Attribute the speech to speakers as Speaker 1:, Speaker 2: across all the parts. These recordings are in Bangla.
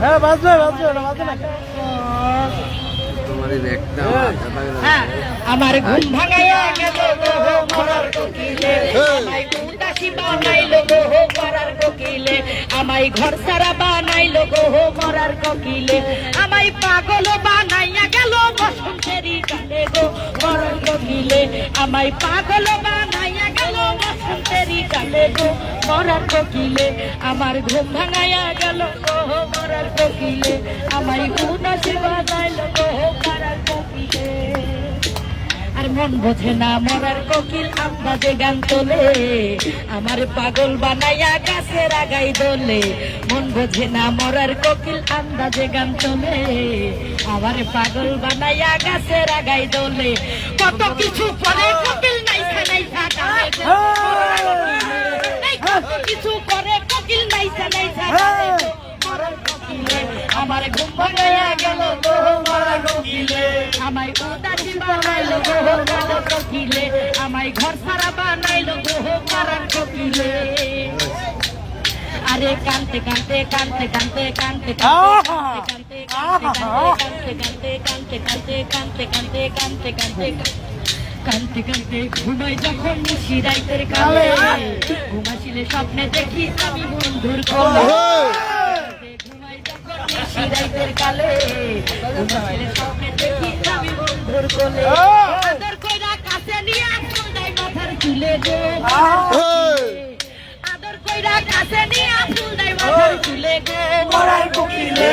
Speaker 1: হ্যাঁ বাজবে বাজবে ওটা বাজবে না
Speaker 2: তোমারই দেখতে
Speaker 1: হ্যাঁ, আমার ঘুম ভাঙাইয়া গেল গো মরার কোকিলে। আমায় উদাসী বানাইলো গো মরার কোকিলে। আমায় ঘর সারা বানাইলো গো মরার কোকিলে। আমায় পাগল বানাইয়া গেল গানে গো মরার কোকিলে। আমায় পাগল বানাইয়া গেল বসন্তেরই গানে গো, মরার কোকিলে। আমার ঘুম ভাঙাইয়া গেল গো, মরার কোকিলে। আমায় উদাসী বানাইলো গো, মরার কোকিলে। আর মন বোঝে না মরার কোকিল আন্দাজে গান তোলে। আমার পাগল বানাইয়া গাছের আগাই দোলে। মন বোঝে না মরার কোকিল আন্দাজে গান তোলে। আমার পাগল বানাইয়া গাছের আগাই দোলে। কত কিছু পরে কোকিল নাইসা কত কিছু করে কোকিল নাইসা নাইসা কোকিলে। আমার ঘুম ভাঙাইয়া গেল গো মরার কোকিলে। আমায় উদাসী বানাইলো গো মরার কোকিলে। আমায় ঘর সারা বানাইলো গো মরার কোকিলে। আরে কানতে কানতে কানতে কানতে কানতে কানতে কানতে কানতে কানতে কানতে কানতে কানতে কানতে কানতে কানতে কানতে। ঘুমাই যখন নিশিরাইতের কালে ঘুমাইছিলে স্বপ্নে দেখি আমি বন্ধুর কোলে। ঘুমাই যখন কালে। স্বপ্নে দেখি আমি বন্ধুর কোলে। আদর কইরা কাছে নিয়ে আঁচল দেয় মাথার চুলে গো আদর কইরা কাছে নিয়ে আঁচল দেয় মাথার চুলে গো মরার কোকিলে।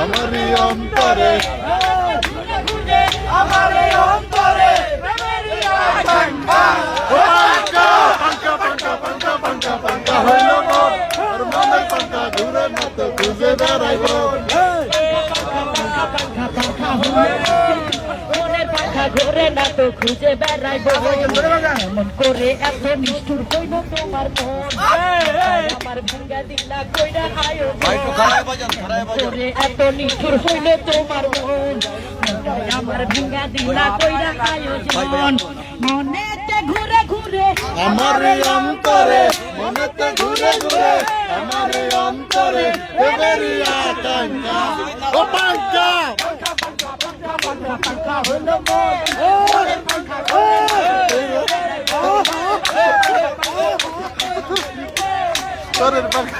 Speaker 1: আমারই
Speaker 3: অন্তরে।
Speaker 1: আমারই অন্তরে। ঘুরে না তো খুঁজে বেড়াইব ঘুরে না তো খুঁজে বেড়াইব। এমন করে এত নিষ্ঠুর হইব তোমার মন আমার ভাঙ্গা দিলা কইরা আয়োজন করে এত নিষ্ঠুর হইল তোমার মন। আমার ভাঙ্গা দিলা কইরা আয়োজন মনেতে ঘুরে ঘুরে আমারই অন্তরে মনেতে ঘুরে ঘুরে আমারই অন্তরে। ও
Speaker 3: মন
Speaker 1: তোরের পাখা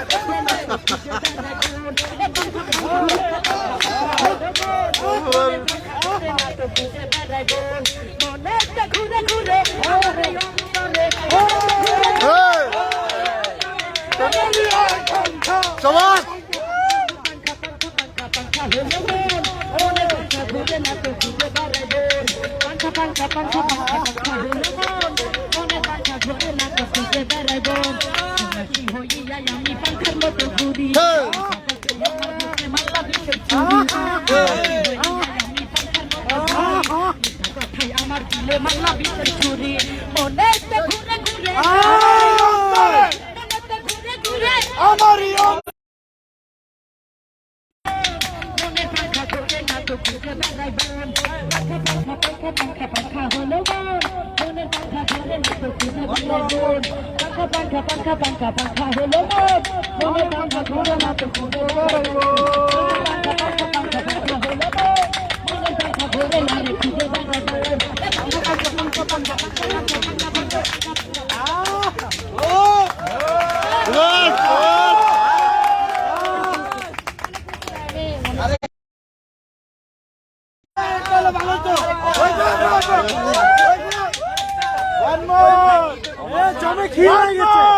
Speaker 1: সমাজ পাঙ্খা পাঙ্খা হলো মন মনে পাঙ্খা ঘুরে না খুঁজে বেড়াইবো সন্ন্যাসী হইয়া আমি পাঙ্খার মতো ঘুরি আমার দিলে মাল্লা দিতে চুরি মনেতে ঘুরে ঘুরে ঘুরে ঘুরে আমারই สุขจะไม่ไรบ้านรักแค่พังแค่พังแค่พังแค่พังข้าหัวโน้บ้านเธอนั้นพังข้าเธอนั้นสุขจะไม่ไรบ้านรักแค่พังแค่พังแค่พังแค่พังข้าหัวโน้บ้านเธอนั้นพังข้าเธอนั้นสุขจะไม่ไรบ้านรักแค่พังแค่พังแค่พังแค่พังข้าหัวโน้บ้านเธอนั้นพังข้าเธอนั้นสุขจะไม่ไรบ้าน জমে ক্ষীর হয়ে গেছে।